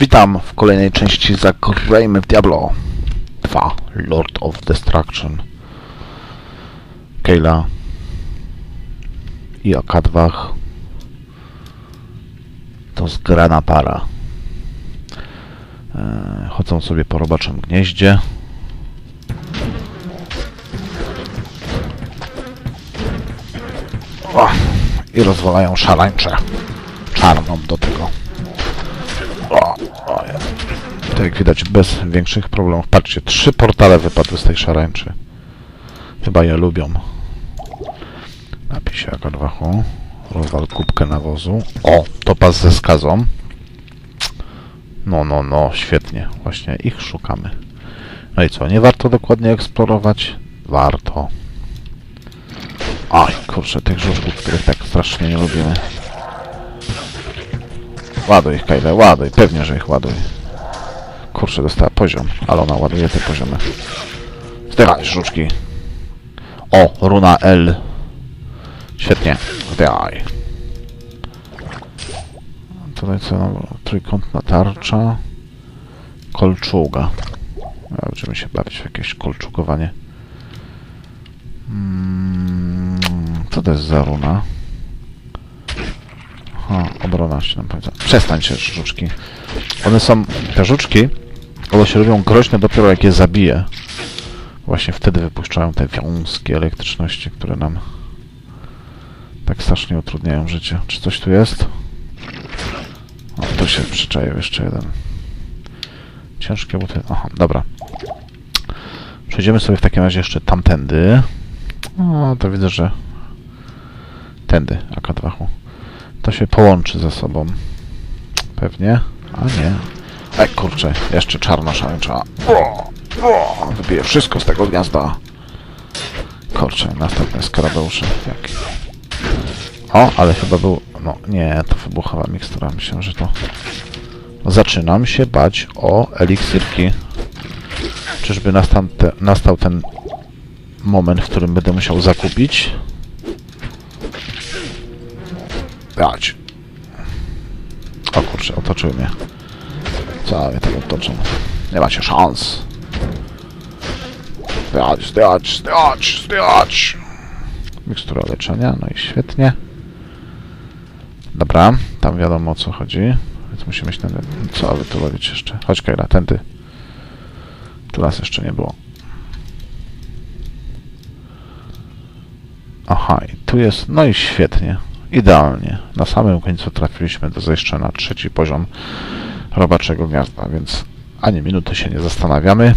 Witam w kolejnej części Zagrajmy w Diablo 2 Lord of Destruction Kayla i Akadwach to zgrana para. E, chodzą sobie po robaczym gnieździe. O, I rozwalają szarańczę. Czarną do tego. To jak widać bez większych problemów. Patrzcie, trzy portale wypadły z tej szarańczy. Chyba je lubią. Napij się jak odwachu. Rozwal kubkę nawozu. O, topas ze skazą. No, no, no, świetnie. Właśnie ich szukamy. No i co, nie warto dokładnie eksplorować? Warto. Oj, kurczę, tych żuczków, których tak strasznie nie lubimy. Ładuj ich, Kajle, ładuj. Pewnie, że ich ładuj. Kurczę, dostała poziom, ale ona ładuje te poziomy. Zdychaj, żuczki. O, runa L. Świetnie. Zdychaj. Tutaj co nam? Trójkątna tarcza. Kolczuga. A, Będziemy się bawić w jakieś kolczugowanie. Mm, co to jest za runa? Aha, obrona się nam powiedziała. Przestań się, żuczki. One są, te żuczki, one się robią groźne dopiero jak je zabije. Właśnie wtedy wypuszczają te wiązki elektryczności, które nam tak strasznie utrudniają życie. Czy coś tu jest? O, tu się przyczaił jeszcze jeden. Ciężkie buty. Aha, dobra. Przejdziemy sobie w takim razie jeszcze tamtędy. O, to widzę, że tędy, akadwachu. To się połączy ze sobą. Pewnie. A nie. Ej, kurczę, jeszcze czarna o, Wybiję wszystko z tego gniazda. Kurczę, następne skarabeusze. Jak... O, ale chyba był... No, nie, to wybuchowa mikstura. Myślę, że to... Zaczynam się bać o eliksirki. Czyżby nastał, nastał ten moment, w którym będę musiał zakupić? Dać. O kurczę, otoczyły mnie. Cały tak otoczą. Nie macie szans. Zdjać, zdjać, zdjać, zdjać. Mikstura leczenia, no i świetnie. Dobra, tam wiadomo o co chodzi. Więc musimy się ten... Co tu robić jeszcze? Chodź Kajla, tędy. Tu nas jeszcze nie było. Aha, i tu jest... No i świetnie. Idealnie. Na samym końcu trafiliśmy do zejścia na trzeci poziom robaczego gniazda, więc ani minuty się nie zastanawiamy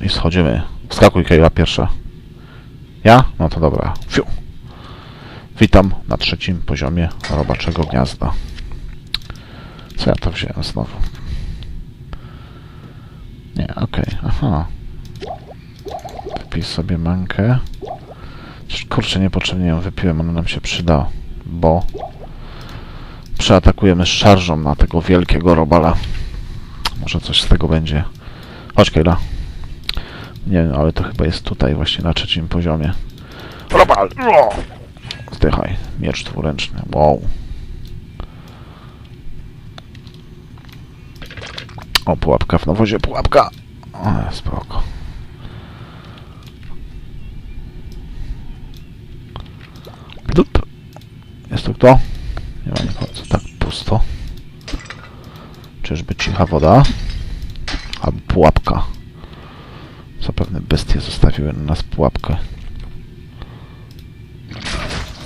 i schodzimy. Skakuj Kejla pierwsza. Ja? No to dobra. Fiu. Witam na trzecim poziomie robaczego gniazda. Co ja to wziąłem znowu? Nie, okej, aha. Wypij sobie mankę. Kurczę, niepotrzebnie ją wypiłem, ona nam się przyda, bo przeatakujemy z szarżą na tego wielkiego robala. Może coś z tego będzie. Chodź, Kejla. Nie wiem, ale to chyba jest tutaj, właśnie na trzecim poziomie. Robal! Zdychaj. Miecz dwuręczny. Wow. O, pułapka w nawozie, pułapka! O, spoko. Dup. Jest tu kto? Nie ma nikogo. Czyżby cicha woda? Albo pułapka. Zapewne bestie zostawiły na nas pułapkę.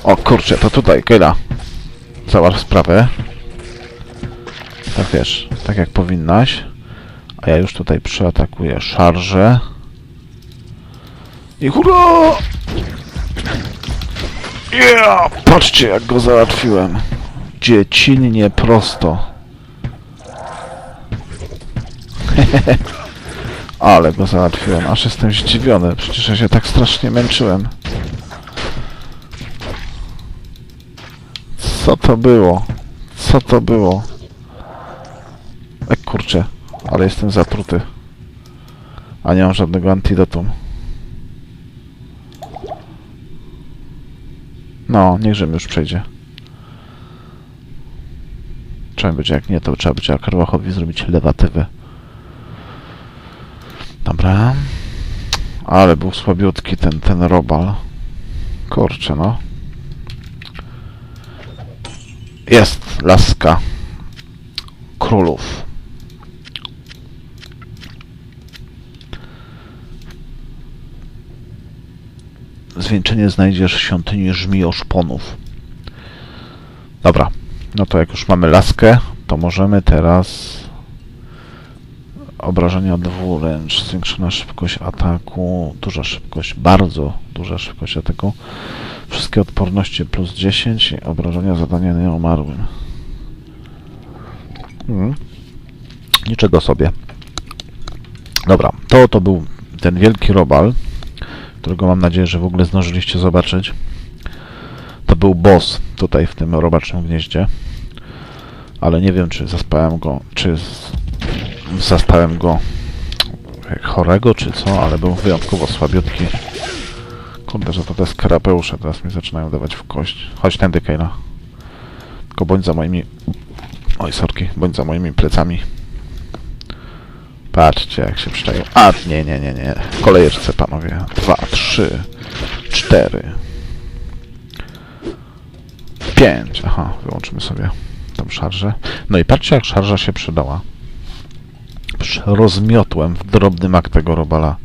O kurczę, to tutaj, Kejla. Załatw sprawę. Tak wiesz, tak jak powinnaś. A ja już tutaj przeatakuję szarżę. I hurra! Yeah! Patrzcie jak go załatwiłem. Dziecinnie prosto. Ale go załatwiłem. Aż jestem zdziwiony. Przecież ja się tak strasznie męczyłem. Co to było? Co to było? E kurczę, ale jestem zatruty. A nie mam żadnego antidotum. No, niech Rzym już przejdzie. Trzeba będzie, jak nie, to trzeba będzie Akarwachowi zrobić lewatywę. Dobra. Ale był słabiutki ten, ten robal. Kurczę, no. Jest laska królów. Zwieńczenie znajdziesz w świątyni żmioszponów. Dobra, no to jak już mamy laskę, to możemy teraz obrażenia dwuręcz, zwiększona szybkość ataku, duża szybkość, bardzo duża szybkość ataku, wszystkie odporności plus 10 i obrażenia zadania nieumarłym. Mhm. Niczego sobie. Dobra, to to był ten wielki robal, którego mam nadzieję, że w ogóle zdążyliście zobaczyć. To był boss tutaj w tym robaczym gnieździe. Ale nie wiem, czy zaspałem go, czy zastałem go chorego, czy co, ale był wyjątkowo słabiutki. Kurde, że to te skarapeusze teraz mi zaczynają dawać w kość. Chodź tędy, Kejla. Tylko bądź za moimi... Oj, sorki, bądź za moimi plecami. Patrzcie, jak się przyczaił. A, nie, nie, nie, nie. Kolejeczce, panowie. Dwa, trzy, cztery, pięć. Aha, wyłączymy sobie tą szarżę. No i patrzcie, jak szarża się przydała. Rozmiotłem w drobny mak tego robala.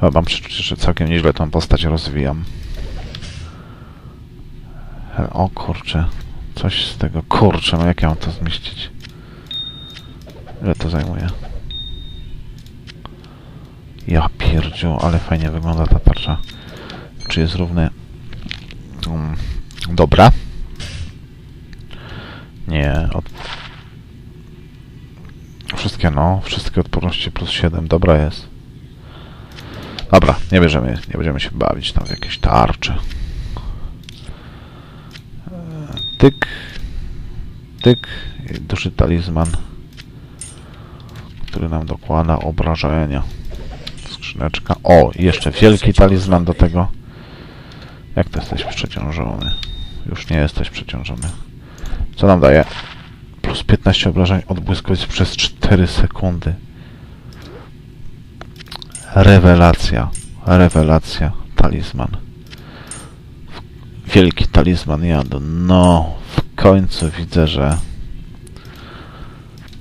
A mam przeczucie, że całkiem nieźle tą postać rozwijam. E, O kurczę. Coś z tego. Kurczę, no jak ja mam to zmieścić? Ile to zajmuje? Ja pierdziu, ale fajnie wygląda ta tarcza. Czy jest równy? Um, dobra. Nie, od... Wszystkie no, wszystkie odporności plus 7, dobra jest. Dobra, nie bierzemy, nie będziemy się bawić tam w jakieś tarcze. E, Tyk, tyk, duży talizman, który nam dokłada obrażenia. Skrzyneczka. O, jeszcze wielki talizman do tego. Jak to jesteś przeciążony? Już nie jesteś przeciążony. Co nam daje? Plus 15 obrażeń od błyskowic przez 4 sekundy. Rewelacja. Rewelacja. Talizman. Wielki talizman jadu. No, w końcu widzę, że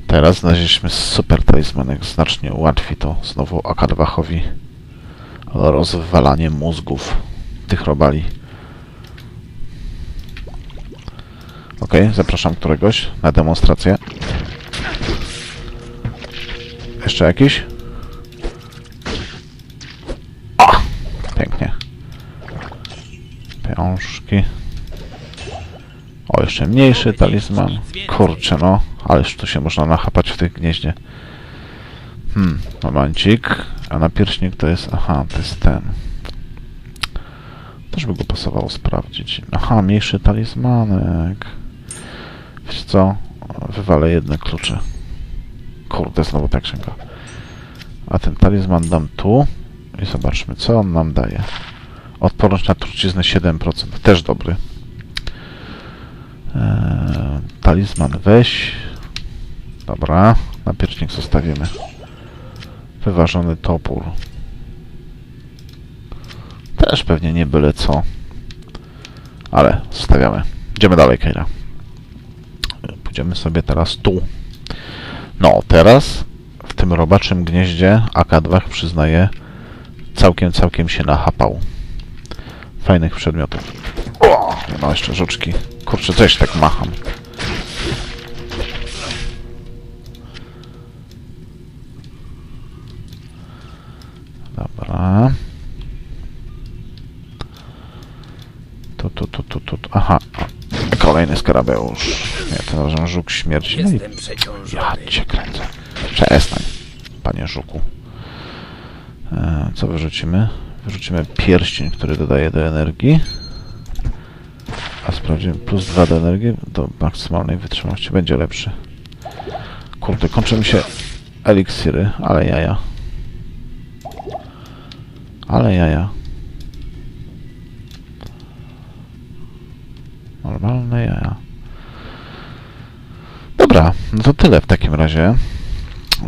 teraz znaleźliśmy super talizmanek. Znacznie ułatwi to znowu Akadwachowi rozwalanie mózgów tych robali. Ok, zapraszam któregoś na demonstrację. Jeszcze jakiś? O! Pięknie. Piążki. O, jeszcze mniejszy talizman. Kurczę, no. Ależ tu się można nachapać w tych gnieździe. Hmm, momencik. A na pierśnik to jest... Aha, to jest ten. Też by go pasowało sprawdzić. Aha, mniejszy talizmanek. Wiesz co? Wywalę jedne klucze. Kurde, znowu ta księga. A ten talizman dam tu. I zobaczmy, co on nam daje. Odporność na truciznę 7%. Też dobry. Eee, talizman weź. Dobra. Napiecznik zostawimy. Wyważony topór. Też pewnie nie byle co. Ale zostawiamy. Idziemy dalej, Keira. Pójdziemy sobie teraz tu. No, teraz w tym robaczym gnieździe AK-2 przyznaję całkiem, całkiem się nachapał. Fajnych przedmiotów. O, no jeszcze żuczki. Kurczę, coś tak macham. Dobra. Tu, tu, tu, tu. tu. Aha. Kolejny skarabeusz. Razem żuk śmierci. No i ja cię kręcę. Przestań, panie żuku. E, co wyrzucimy? Wyrzucimy pierścień, który dodaje do energii. A sprawdzimy plus 2 do energii, do maksymalnej wytrzymałości. Będzie lepszy. Kurde, kończy mi się eliksiry, ale jaja. Ale jaja. Normalne jaja. Dobra, no to tyle w takim razie.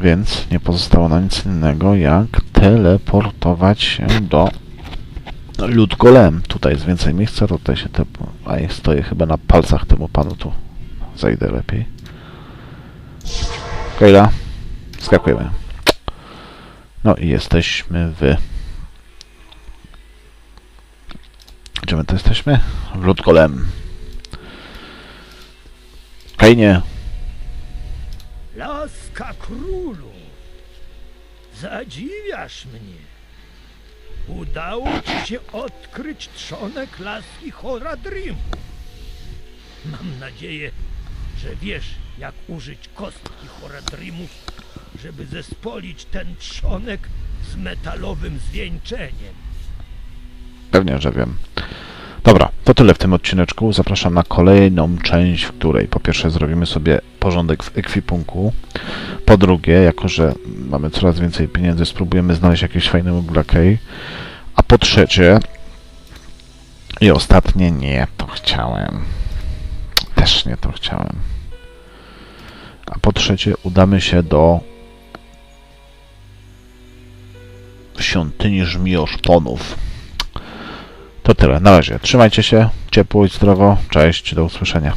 Więc nie pozostało nam nic innego, jak teleportować się do Lud Golem. Tutaj jest więcej miejsca, tutaj się te... A ja stoję chyba na palcach temu panu tu. Zajdę lepiej. Kejla, skakujemy. No i jesteśmy w... Gdzie my to jesteśmy? W Lud Golem. Kejnie, Laska królu, zadziwiasz mnie. Udało ci się odkryć trzonek laski Horadrimu. Mam nadzieję, że wiesz, jak użyć kostki Horadrimu, żeby zespolić ten trzonek z metalowym zwieńczeniem. Pewnie, że wiem. Tyle w tym odcineczku. Zapraszam na kolejną część, w której po pierwsze zrobimy sobie porządek w ekwipunku. Po drugie, jako że mamy coraz więcej pieniędzy, spróbujemy znaleźć jakieś fajne ublakej. A po trzecie i ostatnie, nie, to chciałem. Też nie to chciałem. A po trzecie, udamy się do świątyni żmioszponów. To tyle. Na razie. Trzymajcie się. Ciepło i zdrowo. Cześć. Do usłyszenia.